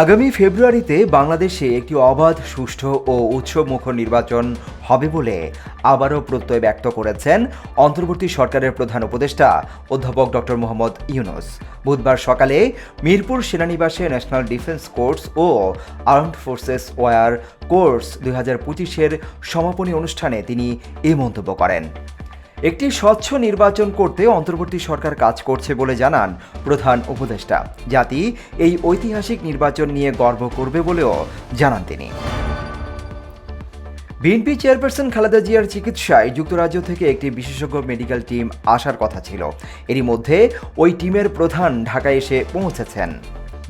আগামী ফেব্রুয়ারিতে বাংলাদেশে একটি অবাধ, সুষ্ঠু ও উৎসবমুখর নির্বাচন হবে বলে আবারও প্রত্যয় ব্যক্ত করেছেন অন্তর্বর্তী সরকারের প্রধান উপদেষ্টা অধ্যাপক ডক্টর মোহাম্মদ ইউনুস। বুধবার সকালে মিরপুর সেনানিবাসে ন্যাশনাল ডিফেন্স কোর্স ও আর্মড ফোর্সেস ওয়ার কোর্স দুই হাজার পঁচিশের সমাপনী অনুষ্ঠানে তিনি এ মন্তব্য করেন। একটি স্বচ্ছ নির্বাচন করতে অন্তর্বর্তী সরকার কাজ করছে বলে জানান প্রধান উপদেষ্টা। জাতি এই ঐতিহাসিক নির্বাচন নিয়ে গর্ব করবে বলেও জানান তিনি। বিএনপি চেয়ারপারসন খালেদা জিয়ার চিকিৎসায় যুক্তরাজ্য থেকে একটি বিশেষজ্ঞ মেডিকেল টিম আসার কথা ছিল। এরই মধ্যে ওই টিমের প্রধান ঢাকায় এসে পৌঁছেছেন।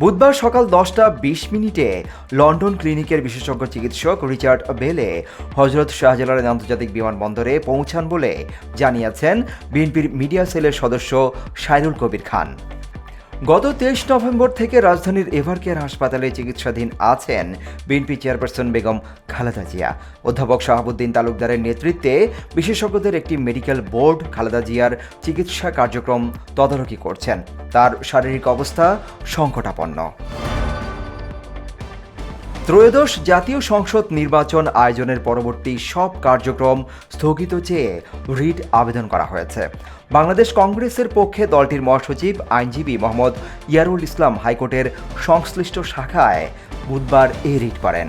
বুধবার সকাল দশটা বিশ মিনিটে লন্ডন ক্লিনিকের বিশেষজ্ঞ চিকিৎসক রিচার্ড বেলে হজরত শাহজালাল আন্তর্জাতিক বিমানবন্দরে পৌঁছান বলে জানিয়েছেন বিএনপির মিডিয়া সেলের সদস্য সাইরুল কবির খান। গত তেইশ নভেম্বর থেকে রাজধানীর এভারকেয়ার হাসপাতালে চিকিৎসাধীন আছেন বিএনপি চেয়ারপারসন বেগম খালেদা জিয়া। অধ্যাপক শাহাবুদ্দিন তালুকদারের নেতৃত্বে বিশেষজ্ঞদের একটি মেডিকেল বোর্ড খালেদা জিয়ার চিকিৎসা কার্যক্রম তদারকি করছেন। তার শারীরিক অবস্থা সংকটাপন্ন। ত্রয়োদশ জাতীয় সংসদ নির্বাচন আয়োজনের পরবর্তী সব কার্যক্রম স্থগিত চেয়ে রিট আবেদন করা হয়েছে। বাংলাদেশ কংগ্রেসের পক্ষে দলটির মহাসচিব আইনজীবী মোহাম্মদ ইয়ারুল ইসলাম হাইকোর্টের সংশ্লিষ্ট শাখায় বুধবার এ রিট করেন।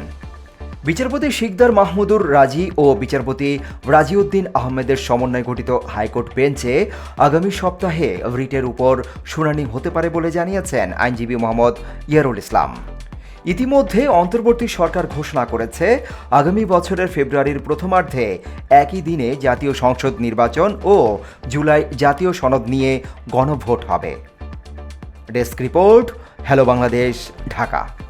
বিচারপতি শিকদার মাহমুদুর রাজি ও বিচারপতি রাজিউদ্দিন আহমেদের সমন্বয়ে গঠিত হাইকোর্ট বেঞ্চে আগামী সপ্তাহে রিটের উপর শুনানি হতে পারে বলে জানিয়েছেন আইনজীবী মোহাম্মদ ইয়ারুল ইসলাম। ইতিমধ্যে অন্তর্বর্তী সরকার ঘোষণা করেছে, আগামী বছরের ফেব্রুয়ারির প্রথমার্ধে একই দিনে জাতীয় সংসদ নির্বাচন ও জুলাই জাতীয় সনদ নিয়ে গণভোট হবে। Desk report, hello Bangladesh, Dhaka.